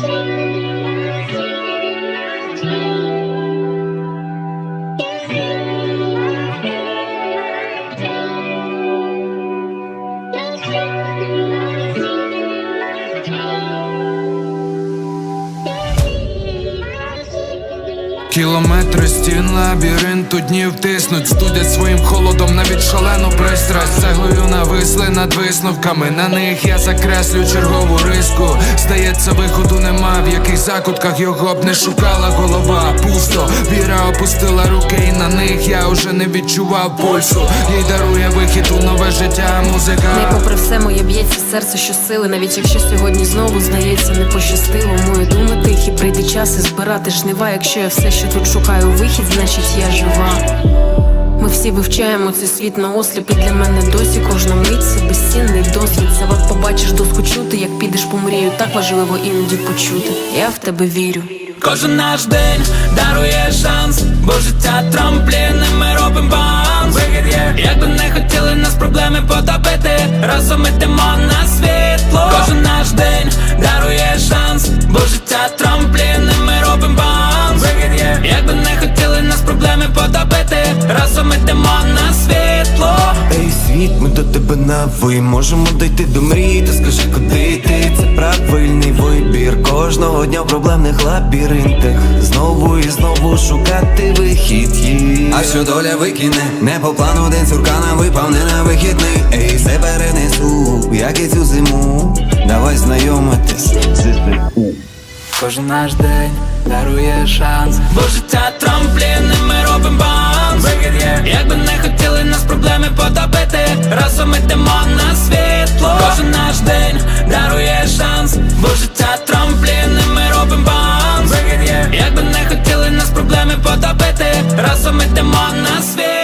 Thank you. Кілометри стін лабіринту днів тиснуть, студять своїм холодом навіть шалену пристрасть Цеглою нависли над висновками. На них я закреслю чергову риску. Здається, виходу нема, в яких закутках його б не шукала голова. Пусто, віра опустила руки, і на них я уже не відчував пульсу. Їй дарує вихід у життя, музика. Не попри все моє б'ється серце щосили, навіть якщо сьогодні знову здається не пощастило. Мої думи тихі, прийде час і збирати жнива. Якщо я все ще тут шукаю вихід, значить я жива. Ми всі вивчаємо цей світ на осліп і для мене досі кожна мить це безцінний досвід. Завод побачиш доску чути, як підеш по мрію. Так важливо іноді почути. Я в тебе вірю. Кожен наш день дарує потопити, разом ідемо на світло. Кожен наш день дарує шанс, бо життя трамплін, і ми робим баланс. Вихід є, якби не хотіли нас проблеми потопити, разом ідемо на світло. Ей, світ, ми до тебе на ви. Можемо дойти до мрії, ти скажи, куди йти. Це правильний вибір. Кожного дня в проблемних лабіринтах. Знову і знову шукати є А доля викине, не по плану день сурка нам випав не на вихідний. Ей, все перенесу, як і цю зиму. Давай знайомитись. Кожен наш день дарує шанс, бо життя трамплін, і ми робимо банк. Якби не хотіли нас проблеми потопити, разом ми на туман на свет